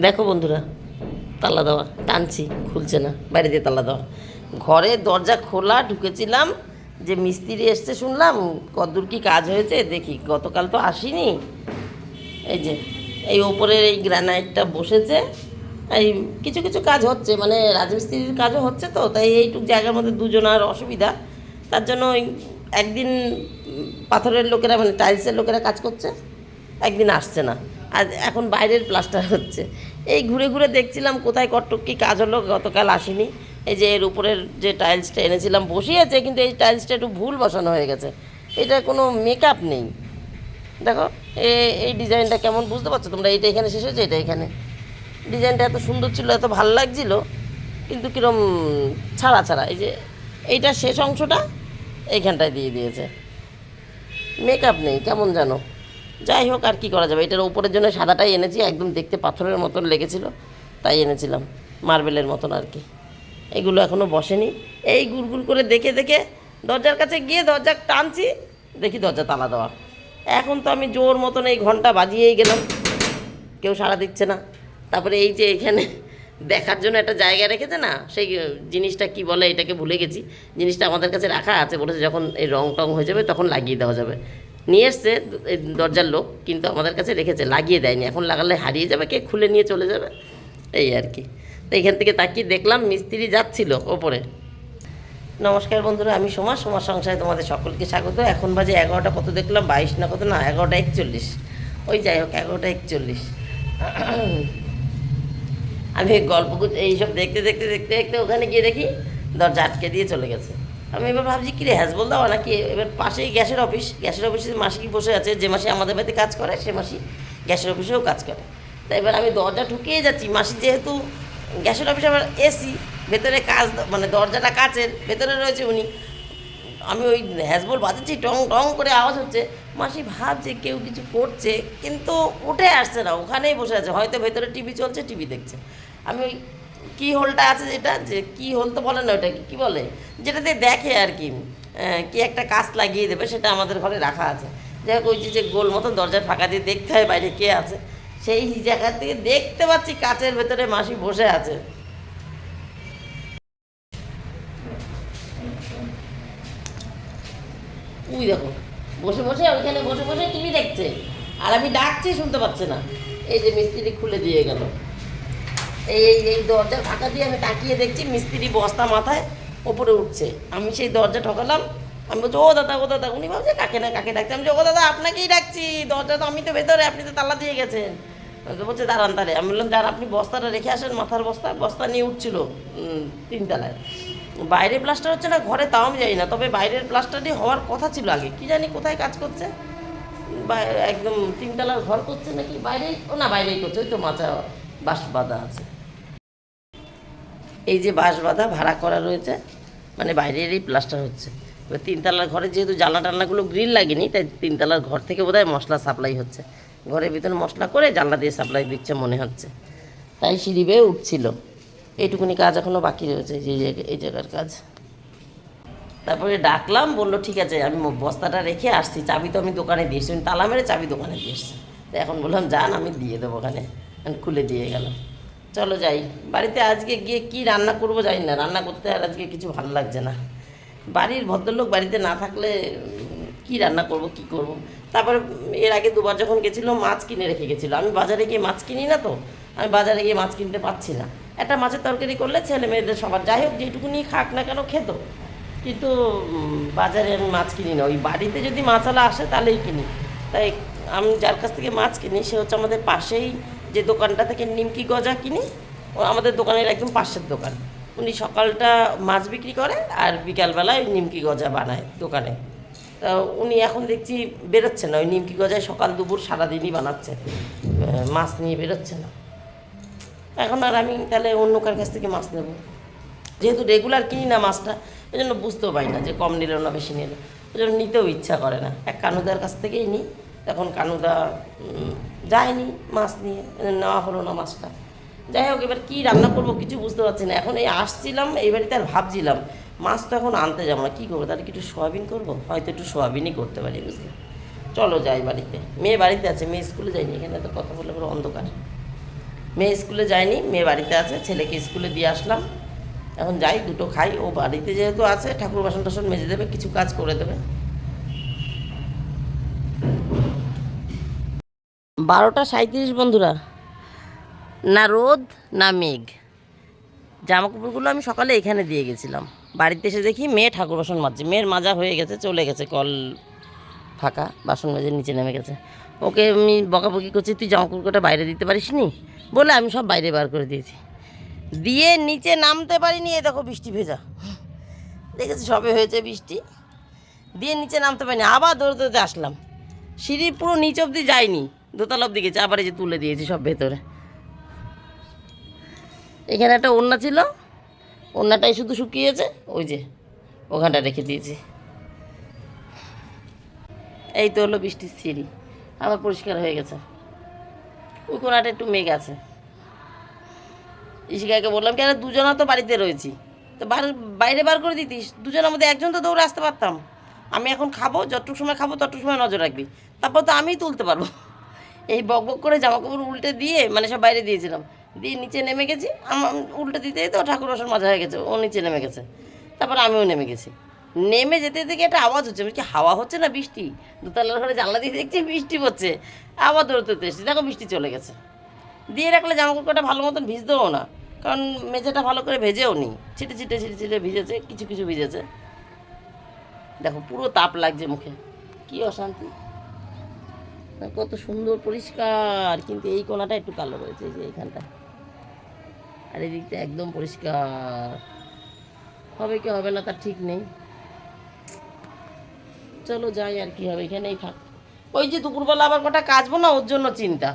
দেখো বন্ধুরা, তালা দেওয়া, টানছি, খুলছে না, বাইরে দিয়ে তালা দেওয়া। ঘরে দরজা খোলা, ঢুকেছিলাম, যে মিস্ত্রি এসছে, শুনলাম, কদ্দূর কি কাজ হয়েছে? দেখি, গতকাল তো আসিনি। এই যে, এই ওপরের এই গ্রানাইটটা বসেছে। এই কিছু কিছু কাজ হচ্ছে মানে রাজমিস্ত্রির কাজও হচ্ছে তো, তাই এইটুক জায়গার মধ্যে দুজনার অসুবিধা। তার জন্য ওই একদিন পাথরের লোকেরা মানে টাইলসের লোকেরা কাজ করছে, একদিন আসছে না। আর এখন বাইরের প্লাস্টার হচ্ছে। এই ঘুরে ঘুরে দেখছিলাম কোথায় কটক কি কাজ হলো, গতকাল আসেনি। এই যে এর উপরের যে টাইলসটা এনেছিলাম বসিয়েছে, কিন্তু এই টাইলসটা একটু ভুল বসানো হয়ে গেছে। এটা কোনো মেকআপ নেই। দেখো এই ডিজাইনটা কেমন বুঝতে পারছ তোমরা? এটা এখানে শেষ হয়েছে, এটা এখানে। ডিজাইনটা এত সুন্দর ছিল, এত ভালো লাগছিল, কিন্তু কীরম ছাড়া ছাড়া। এই যে এইটা শেষ অংশটা এইখানটায় দিয়ে দিয়েছে। মেকআপ নেই, কেমন জানো? যাই হোক আর কি করা যাবে। এটার উপরের জন্য সাদাটাই এনেছি, একদম দেখতে পাথরের মতন লেগেছিল, তাই এনেছিলাম, মার্বেলের মতন আর কি। এগুলো এখনও বসেনি। এই গুড়গুড় করে দেখে দেখে দরজার কাছে গিয়ে দরজা টানছি, দেখি দরজা তালা দেওয়া। এখন তো আমি জোর মতন এই ঘণ্টা বাজিয়েই গেলাম। কেউ সাড়া দিচ্ছে না। তারপরে এই যে এখানে দেখার জন্য একটা জায়গা রেখেছে না, সেই জিনিসটা কি বলে এটাকে ভুলে গেছি। জিনিসটা আমাদের কাছে রাখা আছে বলেছে, যখন এই রং টং হয়ে যাবে তখন লাগিয়ে দেওয়া যাবে। নিয়ে এসছে দরজার লোক কিন্তু আমাদের কাছে রেখেছে, লাগিয়ে দেয়নি। এখন লাগালে হারিয়ে যাবে, কে খুলে নিয়ে চলে যাবে? এই আর কি। তো এখান থেকে তাকিয়ে দেখলাম মিস্ত্রি যাচ্ছিল ওপরে। নমস্কার বন্ধুরা, আমি সোমা সোমার সংসারে তোমাদের সকলকে স্বাগত। এখন বাজে এগারোটা, কত দেখলাম? বাইশ না কত? না, এগারোটা একচল্লিশ। ওই যাই হোক, এগারোটা একচল্লিশ। আমি গল্প এইসব দেখতে দেখতে দেখতে দেখতে ওখানে গিয়ে দেখি দরজা আটকে দিয়ে চলে গেছে। আমি এবার ভাবছি, কি রে হ্যাজবল দাও নাকি? এবার পাশেই গ্যাসের অফিস, গ্যাসের অফিসে মাসি বসে আছে, যে মাসি আমাদের বাড়িতে কাজ করে, সে মাসি গ্যাসের অফিসেও কাজ করে। তাই এবার আমি দরজা ঢুকিয়ে যাচ্ছি। মাসি যেহেতু গ্যাসের অফিসে আমার এসি, ভেতরে কাজ মানে দরজাটা কাচের, ভেতরে রয়েছে উনি। আমি ওই হ্যাজবল বাজাচ্ছি, টং টং করে আওয়াজ হচ্ছে। মাসি ভাবছে কেউ কিছু করছে, কিন্তু উঠে আসছে না, ওখানেই বসে আছে। হয়তো ভেতরে টিভি চলছে, টিভি দেখছে। আমি ওই কি হোলটা আছে যেটা? যে কি হোল তো বলে না ওটা কি বলে? যেটাতে দেখে আর কি কি একটা কাজ লাগিয়ে দেবে সেটা আমাদের ঘরে রাখা আছে। যাই হোক, ওই যে যে গোল মতন দরজার ফাঁকা দিয়ে দেখতে হয় বাইরে কে আছে। সেই জায়গা থেকে দেখতে পাচ্ছি কাচের ভেতরে মাসি বসে আছে। উই দেখো, বসে বসে ওইখানে বসে বসে টিভি দেখছে। আর আমি ডাকছি শুনতে পাচ্ছে না। এই যে মিস্ত্রি খুলে দিয়ে গেল। এই এই দরজা ফাঁকা দিয়ে আমি তাকিয়ে দেখছি মিস্ত্রি বস্তা মাথায় ওপরে উঠছে। আমি সেই দরজা ঠকালাম। আমি বলছি ও দাদা ও দাদা। উনি ভাবছে কাকে না কাকে ডাকছে? আমি বলছি, ও দাদা আপনাকেই ডাকছি। দরজা তো আমি তো ভেতরে আপনি তো তালা দিয়ে গেছেন। বলছে দাঁড়ান তারে আমি বললাম যার আপনি বস্তাটা রেখে আসেন মাথার বস্তা। বস্তা নিয়ে উঠছিল তিনতলায়। বাইরে প্লাস্টার হচ্ছে না ঘরে তাও আমি জানি না তবে বাইরের প্লাস্টারটি হওয়ার কথা ছিল আগে। কি জানি কোথায় কাজ করছে? একদম তিনতলার ঘর করছে নাকি? বাইরেই ও না বাইরেই করছে ওই তো মাচা বাঁশ বাঁধা আছে। এই যে বাঁশ বাঁধা ভাড়া করা রয়েছে মানে বাইরের এই প্লাস্টার হচ্ছে। এবার তিনতলার ঘরে যেহেতু জানলা টানলাগুলো গ্রিল লাগেনি, তাই তিনতলার ঘর থেকে বোধহয় মশলা সাপ্লাই হচ্ছে। ঘরের ভিতরে মশলা করে জানলা দিয়ে সাপ্লাই দিচ্ছে মনে হচ্ছে। তাই সিঁড়ি বেয়ে উঠছিল। এইটুকুনি কাজ এখনও বাকি রয়েছে, যে এই জায়গার কাজ। তারপরে ডাকলাম, বলল, ঠিক আছে, আমি বস্তাটা রেখে আসছি। চাবি তো আমি দোকানে দিয়েছি। তালা মেরে চাবি দোকানে দিয়ে এসছি তো এখন বললাম, যান, আমি দিয়ে দেবো ওখানে। আমি খুলে দিয়ে গেল চলো যাই। বাড়িতে আজকে গিয়ে কি রান্না করব জানি না, রান্না করতে আর আজকে কিছু ভালো লাগছে না। বাড়ির ভদ্রলোক বাড়িতে না থাকলে কি রান্না করব, কি করব? তারপরে এর আগে দুবার যখন গেছিল, মাছ কিনে রেখে গেছিল। আমি বাজারে গিয়ে মাছ কিনি না তো, আমি বাজারে গিয়ে মাছ কিনতে পারছি না। একটা মাছের তরকারি করলে ছেলে মেয়েদের সবার, যাই হোক যেটুকুনি খাক না কেন খেত। কিন্তু বাজারে আমি মাছ কিনি না। ওই বাড়িতে যদি মাছালা আসে, তাহলেই কিনি। তাই আমি যার কাছ থেকে মাছ কিনি, সে হচ্ছে আমাদের পাশেই যে দোকানটা থেকে নিমকি গজা কিনি, ও আমাদের দোকানের একদম পাশের দোকান। উনি সকালটা মাছ বিক্রি করে আর বিকালবেলায় নিমকি গজা বানায় দোকানে। তা উনি এখন দেখছি বেরোচ্ছে না, ওই নিমকি গজায় সকাল দুপুর সারাদিনই বানাচ্ছে। মাছ নিয়ে বেরোচ্ছে না। এখন আর আমি তাহলে অন্য কার কাছ থেকে মাছ নেব? যেহেতু রেগুলার কিনি না মাছটা ওই জন্য বুঝতেও পারি না যে কম নিল না বেশি নিল। ওই জন্য নিতেও ইচ্ছা করে না। এক কানুদার কাছ থেকেই নিই। তখন কানুদা যায়নি, মাছ নিয়ে নেওয়া হলো না মাছটা। যাই হোক, এবার কী রান্না করব কিছু বুঝতে পারছি না। এখন এই আসছিলাম, এই বাড়িতে আর ভাবছিলাম, মাছ তো এখন আনতে যাব না, কী করব? তাহলে কি একটু সোয়াবিন করব? হয়তো একটু সোয়াবিনই করতে পারি, বুঝলি? চলো যাই বাড়িতে। মেয়ে বাড়িতে আছে, মেয়ে স্কুলে যায়নি, এখানে তো কথা বলে পুরো অন্ধকার। মেয়ে স্কুলে যায়নি, মেয়ে বাড়িতে আছে, ছেলেকে স্কুলে দিয়ে আসলাম। এখন যাই, দুটো খাই, ও বাড়িতে যেহেতু আছে, ঠাকুর বাসন টাসন মেজে দেবে, কিছু কাজ করে দেবে। বারোটা সাঁত্রিশ বন্ধুরা। না রোদ, না মেঘ। জামা কাপড়গুলো আমি সকালে এখানে দিয়ে গেছিলাম। বাড়িতে এসে দেখি মেয়ে ঠাকুর বাসন মাজছে। মেয়ের মাজা হয়ে গেছে, চলে গেছে কল ফাঁকা, বাসন মেজে নিচে নেমে গেছে। ওকে আমি বকাবকি করছি, তুই জামা কাপড়টা বাইরে দিতে পারিস নি? বলে আমি সব বাইরে বার করে দিয়েছি। দিয়ে নিচে নামতে পারিনি এ দেখো বৃষ্টি ভেজা। দেখেছি সবে হয়েছে বৃষ্টি। দিয়ে নিচে নামতে পারিনি, আবার দৌড়তে আসলাম। সিঁড়ি পুরো নিচ অবধি যায়নি। দোতলা অব্দি গেছে আবার এই যে তুলে দিয়েছি সব ভেতরে। এখানে একটা ওড়না ছিল, ওড়নাটাই শুধু শুকিয়েছে, ওই যে ওখানটা রেখে দিয়েছি। এই তো হলো বৃষ্টির সিঁড়ি, আমার পরিষ্কার হয়ে গেছে। ওই কোনাটা একটু মেঘ আছে। ইশিকাকে বললাম, কেন দুজনা তো বাড়িতে রয়েছি? তো বাইরে বার করে দিতিস? দুজনের মধ্যে একজন তো দৌড়ে আসতে পারতাম। আমি এখন খাব, যতটুকু সময় খাব ততটুকু সময় নজর রাখবি। তারপর তো আমিই তুলতে পারব। এই বক বক করে জামা কাপড় উল্টে দিয়ে মানে সব বাইরে দিয়েছিলাম। দিয়ে নিচে নেমে গেছি। আমার উল্টে দিতেই তো ঠাকুর রসন মাজা হয়ে গেছে। ও নিচে নেমে গেছে। তারপর আমিও নেমে গেছি। নেমে যেতে থেকে একটা আওয়াজ হচ্ছে। কি হাওয়া হচ্ছে না বৃষ্টি? দোতলার ঘরে জানলা দিয়ে দেখছি বৃষ্টি পড়ছে আবার দৌড়তে এসেছি। দেখো বৃষ্টি চলে গেছে। দিয়ে রাখলে জামা কাপড়টা ভালো মতন ভিজতেও না। কারণ মেঝেটা ভালো করে ভেজেও নি। ছিটে ছিটে ছিটে ছিটে ভিজেছে, কিছু কিছু ভিজেছে। দেখো, পুরো তাপ লাগছে মুখে। কি অশান্তি। কত সুন্দর, পরিষ্কার। কিন্তু এই কোনাটা একটু কালো রয়েছে যে এইখানটা। আর এই দিকটা একদম পরিষ্কার। হবে কি হবে না তার ঠিক নেই। চলো যাই আর কি হবে, এখানেই থাক। ওই যে দুপুরবেলা আবার কটা কাচবো না, ওর জন্য চিন্তা।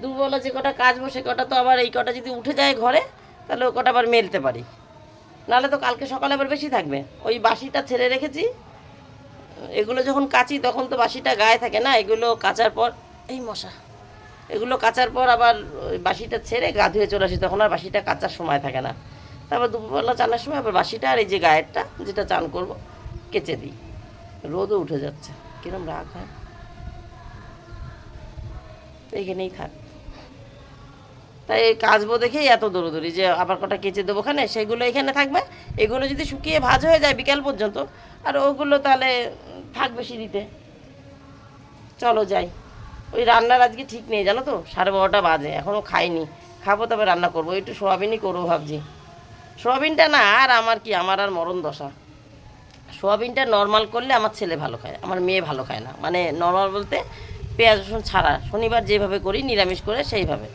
দুপুরবেলা যে কটা কাচবো, সে কটা তো আবার এই কটা যদি উঠে যায় ঘরে, তাহলে ও কটা আবার মেলতে পারি। নাহলে তো কালকে সকালে আবার বেশি থাকবে। ওই বাসিটা ছেড়ে রেখেছি এগুলো যখন কাচি তখন তো বাসিটা গায়ে থাকে না? এগুলো কাচার পর এই মশা। এগুলো কাচার পর আবার ওই বাসিটা ছেড়ে গা ধুয়ে চলে আসি তখন আর বাসিটা কাচার সময় থাকে না। তারপর দুপুরবেলা চানার সময় আবার বাসিটা আর এই যে গায়েরটা যেটা চান করব কেচে দিই। রোদও উঠে যাচ্ছে। কিরম রাগ হয়। এইখানেই থাক। তাই কাচবো দেখেই এত দৌড়োদৌড়ি যে আবার কটা কেচে দেবো ওখানে? সেগুলো এখানে থাকবে। এগুলো যদি শুকিয়ে ভাজ হয়ে যায় বিকাল পর্যন্ত আর ওগুলো তাহলে থাকবে সিঁড়িতে। চলো যাই। ওই রান্নার আজকে ঠিক নেই, জানো তো? সাড়ে বারোটা বাজে, এখনও খাইনি। খাব তবে রান্না করব। একটু সোয়াবিনই করব ভাবছি। সোয়াবিনটা না, আর আমার কি, আমার আর মরণ দশা। সোয়াবিনটা নর্মাল করলে আমার ছেলে ভালো খায়, আমার মেয়ে ভালো খায় না। মানে নর্মাল বলতে পেঁয়াজ, রসুন ছাড়া। শনিবার যেভাবে করি, নিরামিষ করে সেইভাবে।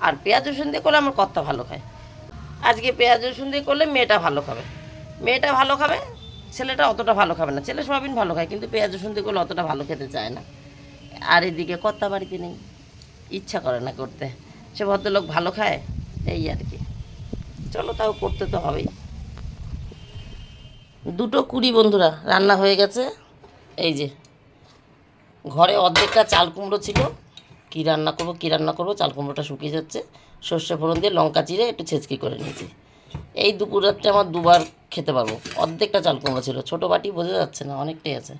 আর পেঁয়াজ, রসুন দিয়ে করলে আমার কর্তা ভালো খায়। আজকে পেঁয়াজ, রসুন দিয়ে করলে মেয়েটা ভালো খাবে। মেয়েটা ভালো খাবে ছেলেটা অতটা ভালো খাবে না। ছেলে সোয়াবিন ভালো খায়, কিন্তু পেঁয়াজ, রসুন করলে অতটা ভালো খেতে চায় না। আর এদিকে কর্তা বাড়িতে নেই, ইচ্ছা করে না করতে। সে ভদ্রলোক ভালো খায়, এই আর কি। চলো তাও করতে তো হবেই। দুটো কুড়ি বন্ধুরা, রান্না হয়ে গেছে। এই যে, ঘরে অর্ধেকটা চাল কুমড়ো ছিল। কী রান্না করব, কী রান্না করব, চাল কুমড়োটা শুকিয়ে যাচ্ছে। সর্ষে ফোড়ন দিয়ে লঙ্কা চিড়ে একটু ছেঁচকি করে নিয়েছি। এই দুপুর রাত্রে আমার দুবার খেতে পারব। অর্ধেকটা চাল কুমড়ো ছিল। ছোটো বাটি বোঝা যাচ্ছে না, অনেকটাই আছে।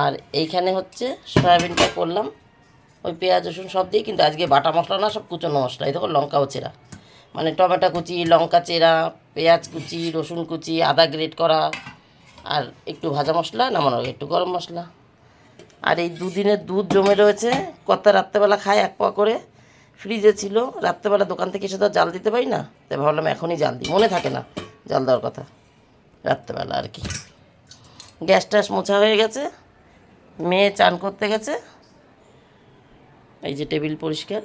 আর এইখানে হচ্ছে সয়াবিনটা করলাম। ওই পেঁয়াজ, রসুন সব দিয়ে কিন্তু আজকে বাটা মশলা না, সব কুচনো মশলা। এই দেখো লঙ্কাও চেরা মানে টমেটো কুচি, লঙ্কা চেরা পেঁয়াজ কুচি, রসুন কুচি, আদা গ্রেট করা, আর একটু ভাজা মশলা, নামানো একটু গরম মশলা। আর এই দুদিনের দুধ জমে রয়েছে। কত রাত্রেবেলা খায় এক পা করে। ফ্রিজে ছিল, রাত্রেবেলা দোকান থেকে এসে তো জাল দিতে পারি না। তাই ভাবলাম এখনই জাল দিই, মনে থাকে না জাল দেওয়ার কথা। রাত্রেবেলা আর কি। গ্যাস ট্যাস মোছা হয়ে গেছে, মেয়ে চান করতে গেছে। এই যে টেবিল পরিষ্কার।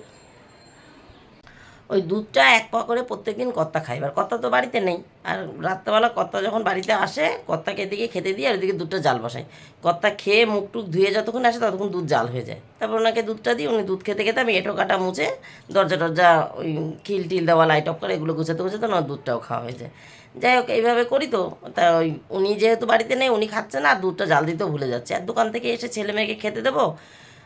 ওই দুধটা এক পা করে প্রত্যেকদিন কর্তা খাই এবার কর্তা তো বাড়িতে নেই। আর রাত্রেবেলা কর্তা যখন বাড়িতে আসে, কর্তাকে এদিকে খেতে দিই আর ওদিকে দুধটা জাল বসাই কর্তা খেয়ে মুখ টুক ধুয়ে যতক্ষণ আসে ততক্ষণ দুধ জাল হয়ে যায়। তারপর ওনাকে দুধটা দিই, উনি দুধ খেতে খেতে আমি এঁটো কাটা মুছে দরজা টরজা ওই খিল টিল দেওয়া, লাইট অফ করে এগুলো গুছাতে গুছাতে ওনার দুধটাও খাওয়া হয়ে যায়। যাই হোক, এইভাবে করি তো। তা ওই উনি যেহেতু বাড়িতে নেই, উনি খাচ্ছে না আর দুধটা জাল দিতেও ভুলে যাচ্ছে। আর দোকান থেকে এসে ছেলে মেয়েকে খেতে দেবো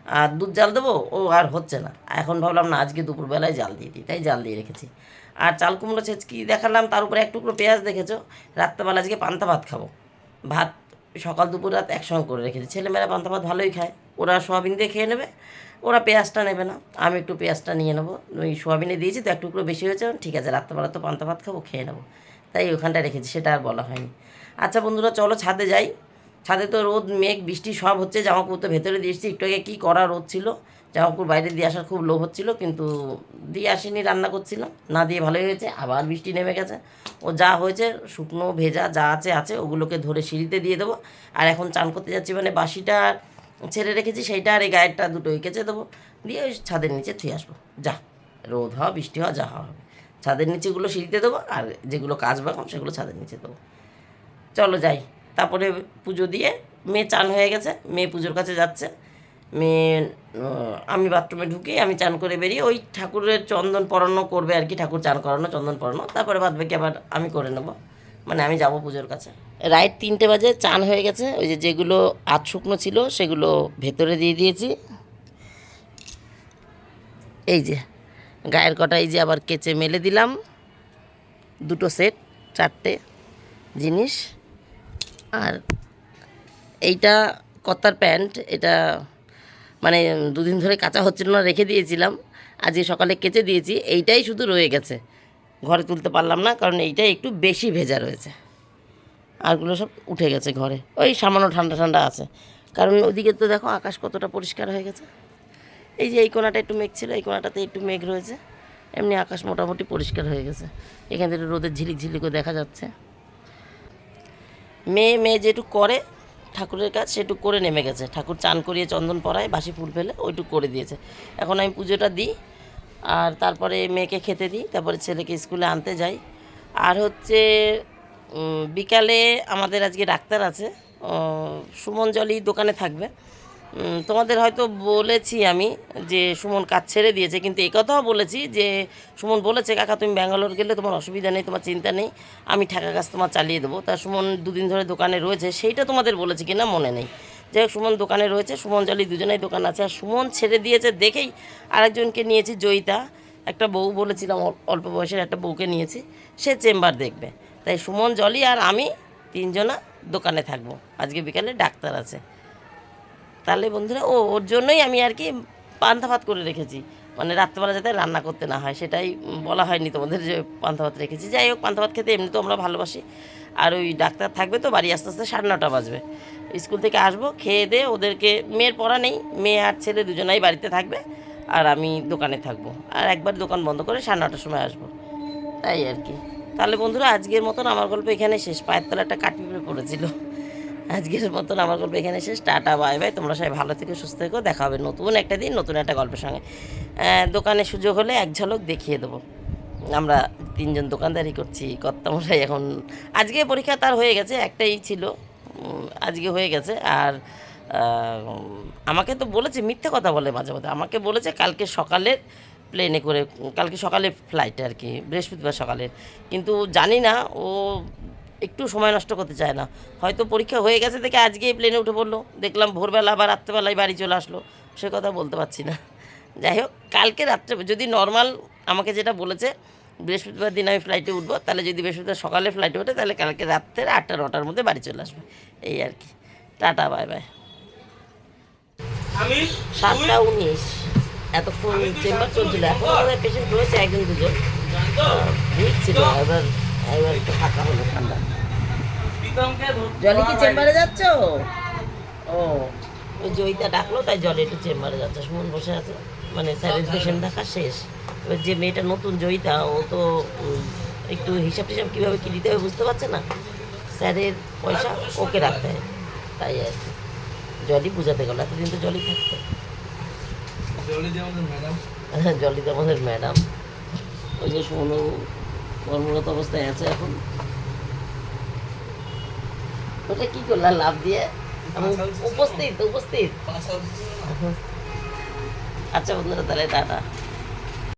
আর দুধ জাল দেবো? ও আর হচ্ছে না। এখন ভাবলাম, না, আজকে দুপুরবেলায় জাল দিয়ে দিই। তাই জাল দিয়ে রেখেছি। আর চাল কুমড়ো ছেচকি দেখালাম? তার উপরে এক টুকরো পেঁয়াজ দেখেছ? রাত্রেবেলা আজকে পান্তা ভাত খাব। ভাত সকাল দুপুর রাত একসঙ্গে করে রেখেছি। ছেলেমেয়েরা পান্তা ভাত ভালোই খায়। ওরা সোয়াবিন দিয়ে খেয়ে নেবে। ওরা পেঁয়াজটা নেবে না। আমি একটু পেঁয়াজটা নিয়ে নেব। ওই সোয়াবিনে দিয়েছি তো একটু টুকরো বেশি হয়েছে। ঠিক আছে, রাত্রেবেলা তো পান্তা ভাত খাব, খেয়ে নেব। তাই ওখানটা রেখেছি, সেটা আর বলা হয়নি। আচ্ছা বন্ধুরা, চলো ছাদে যাই। ছাদে তো রোদ, মেঘ, বৃষ্টি সব হচ্ছে। জামা তো ভেতরে দিয়ে এসেছি। একটু আগে কী করা রোদ ছিল? জামা বাইরে দিয়ে আসার খুব লোভ হচ্ছিল, কিন্তু দিয়ে আসেনি, রান্না করছিলাম। না দিয়ে ভালোই হয়েছে। আবার বৃষ্টি নেমে গেছে। ও যা হয়েছে, শুকনো, ভেজা, যা আছে আছে, ওগুলোকে ধরে সিঁড়িতে দিয়ে দেবো। আর এখন চান করতে যাচ্ছি মানে বাসিটা ছেড়ে রেখেছি, সেইটা আর এই গায়েরটা দুটোই কেচে দেবো। দিয়ে ওই ছাদের নিচে থুয়ে আসব। যা, রোদ হওয়া, বৃষ্টি হওয়া, যা হওয়া হবে। ছাদের নিচেগুলো সিঁড়িতে দেবো, আর যেগুলো কাজ বাকম, সেগুলো ছাদের নিচে দেবো। চলো যাই। তারপরে পুজো দিয়ে মেয়ে চান হয়ে গেছে, মেয়ে পুজোর কাছে যাচ্ছে। মেয়ে আমি বাথরুমে ঢুকি আমি চান করে বেরিয়ে ওই ঠাকুরের চন্দন পরানো করবে আর কি, ঠাকুর চান করানো, চন্দন পরানো। তারপরে বাদ বাকি আবার আমি করে নেব। মানে আমি যাব পুজোর কাছে। রাইট তিনটে বাজে, চান হয়ে গেছে। ওই যে যেগুলো আধ শুকনো ছিল, সেগুলো ভেতরে দিয়ে দিয়েছি। এই যে, গায়ের কটা এই যে আবার কেচে মেলে দিলাম। দুটো সেট, চারটে জিনিস। আর এইটা কত্তার প্যান্ট, এটা মানে দুদিন ধরে কাঁচা হচ্ছিল না, রেখে দিয়েছিলাম। আজকে সকালে কেচে দিয়েছি, এইটাই শুধু রয়ে গেছে। ঘরে তুলতে পারলাম না, কারণ এইটাই একটু বেশি ভেজা রয়েছে। আরগুলো সব উঠে গেছে ঘরে। ওই সামান্য ঠান্ডা ঠান্ডা আছে। কারণ ওদিকে তো দেখো আকাশ কতটা পরিষ্কার হয়ে গেছে। এই যে এই কোনাটা একটু মেঘ ছিল, এই কোনাটাতে একটু মেঘ রয়েছে। এমনি আকাশ মোটামুটি পরিষ্কার হয়ে গেছে। এখান থেকে রোদের ঝিলিক ঝিলিকও দেখা যাচ্ছে। মেয়ে মেয়ে যেটুক করে, ঠাকুরের কাজ সেটুক করে নেমে গেছে। ঠাকুর চান করিয়ে চন্দন পরায় বাসি ফুল ফেলে ওইটুক করে দিয়েছে। এখন আমি পুজোটা দিই, আর তারপরে মেয়েকে খেতে দিই, তারপরে ছেলেকে স্কুলে আনতে যাই। আর হচ্ছে বিকালে আমাদের আজকে ডাক্তার আছে সুমন জলই দোকানে থাকবে। তোমাদের হয়তো বলেছি আমি যে সুমন কাজ ছেড়ে দিয়েছে, কিন্তু এই কথাও বলেছি যে সুমন বলেছে, কাকা, তুমি ব্যাঙ্গালোর গেলে তোমার অসুবিধা নেই, তোমার চিন্তা নেই, আমি ঠাকা কাজ তোমার চালিয়ে দেবো। তা সুমন দুদিন ধরে দোকানে রয়েছে, সেইটা তোমাদের বলেছি কিনা মনে নেই। যাই হোক, সুমন দোকানে রয়েছে, সুমন জলি দুজনেই দোকান আছে, আর সুমন ছেড়ে দিয়েছে দেখেই আরেকজনকে নিয়েছি, জয়িতা। একটা বউ বলেছিলাম অল্প বয়সের একটা বউকে নিয়েছি, সে চেম্বার দেখবে। তাই সুমন, জলি আর আমি তিনজনা দোকানে থাকব। আজকে বিকালে ডাক্তার আছে। তাহলে বন্ধুরা, ও, ওর জন্যই আমি আর কি পান্তা ভাত করে রেখেছি। মানে রাত্রেবেলা যাতে রান্না করতে না হয়, সেটাই বলা হয়নি তোমাদের যে পান্তা ভাত রেখেছি। যাই হোক, পান্তা ভাত খেতে এমনি তো আমরা ভালোবাসি। আর ওই ডাক্তার থাকবে তো, বাড়ি আস্তে আস্তে সাড়ে নটা বাজবে। স্কুল থেকে আসব, খেয়ে দিয়ে ওদেরকে, মেয়ের পড়া নেই, মেয়ে আর ছেলে দুজনাই বাড়িতে থাকবে, আর আমি দোকানে থাকব। আর একবার দোকান বন্ধ করে সাড়ে নটার সময় আসব। তাই আর কি। তাহলে বন্ধুরা, আজকের মতন আমার গল্প এখানে শেষ। পায়ের তলা একটা কাটি পিঁপড়ে পড়েছিল। আজকের মতন আমার গল্প এখানে শেষ। Tata, bye bye. তোমরা সবাই ভালো থেকে, সুস্থ থেকো। দেখা হবে নতুন একটা দিন, নতুন একটা গল্পের সঙ্গে। দোকানে সুযোগ হলে এক ঝলক দেখিয়ে দেবো। আমরা তিনজন দোকানদারি করছি, কর্তামশাই এখন। আজকে পরীক্ষা তার হয়ে গেছে, একটাই ছিল। আজকে হয়ে গেছে। আর আমাকে তো বলেছে, মিথ্যে কথা বলে মাঝে মাঝে আমাকে বলেছে কালকে সকালের প্লেনে করে, কালকে সকালে ফ্লাইট আর কি, বৃহস্পতিবার সকালের। কিন্তু জানি না, ও একটু সময় নষ্ট করতে চায় না। হয়তো পরীক্ষা হয়ে গেছে দেখে আজকে প্লেনে উঠে পড়ল। দেখলাম ভোরবেলা বা রাত্রেবেলায় বাড়ি চলে আসলো। সে কথা বলতে পারছি না। যাই হোক কালকে রাত্রে যদি নর্মাল আমাকে যেটা বলেছে বৃহস্পতিবার দিন আমি ফ্লাইটে উঠবো তাহলে যদি বৃহস্পতিবার সকালে ফ্লাইটে ওঠে তাহলে কালকে রাত্রে আটটা নটার মধ্যে বাড়ি চলে আসবে। এই আর কি। টাটা বাই বাই সাতটা উনিশ। এতক্ষণ চেম্বার চলছিল। এখন আমাদের পেশেন্ট রয়েছে একজন দুজন। ভিড় ছিল। এবার এবার একটু ফাঁকা হলো ঠান্ডা জলে কি চেম্বারে যাচ্ছ? ও ওই জয়িতা ডাকলো তাই জলে একটু চেম্বারে যাচ্ছে। সুমন বসে আছে মানে স্যারের পেশেন্ট দেখা শেষ। এবার যে মেয়েটা নতুন জয়িতা ও তো একটু হিসাব টিসাব কীভাবে কী দিতে হবে বুঝতে পারছে না। স্যারের পয়সা ওকে রাখতে হয় তাই আর কি। জলই বুঝাতে গেল এতদিন তো জলই থাকতো। জলে দিয়ে আমাদের ম্যাডাম জলই আমাদের ম্যাডাম ওই যে সোনু কর্মরত অবস্থায় আছে এখন। ওটা কি করলাম লাভ দিয়ে? উপস্থিত উপস্থিত। আচ্ছা বন্ধুরা তাহলে টাটা।